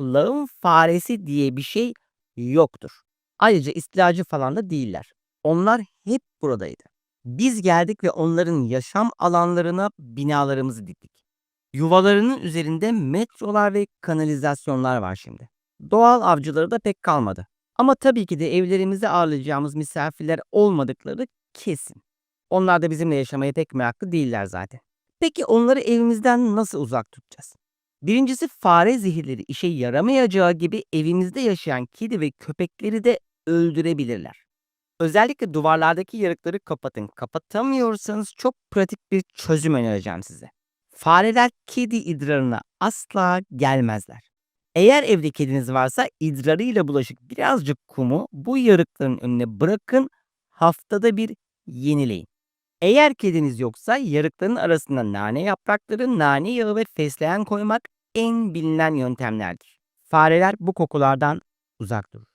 lağım faresi diye bir şey yoktur. Ayrıca istilacı falan da değiller. Onlar hep buradaydı. Biz geldik ve onların yaşam alanlarına binalarımızı diktik. Yuvalarının üzerinde metrolar ve kanalizasyonlar var şimdi. Doğal avcıları da pek kalmadı. Ama tabii ki de evlerimizde ağırlayacağımız misafirler olmadıkları kesin. Onlar da bizimle yaşamaya pek meraklı değiller zaten. Peki onları evimizden nasıl uzak tutacağız? Birincisi fare zehirleri işe yaramayacağı gibi evimizde yaşayan kedi ve köpekleri de öldürebilirler. Özellikle duvarlardaki yarıkları kapatın. Kapatamıyorsanız çok pratik bir çözüm önereceğim size. Fareler kedi idrarına asla gelmezler. Eğer evde kediniz varsa idrarıyla bulaşık birazcık kumu bu yarıkların önüne bırakın, haftada bir yenileyin. Eğer kediniz yoksa yarıkların arasına nane yaprakları, nane yağı ve fesleğen koymak en bilinen yöntemlerdir. Fareler bu kokulardan uzak durur.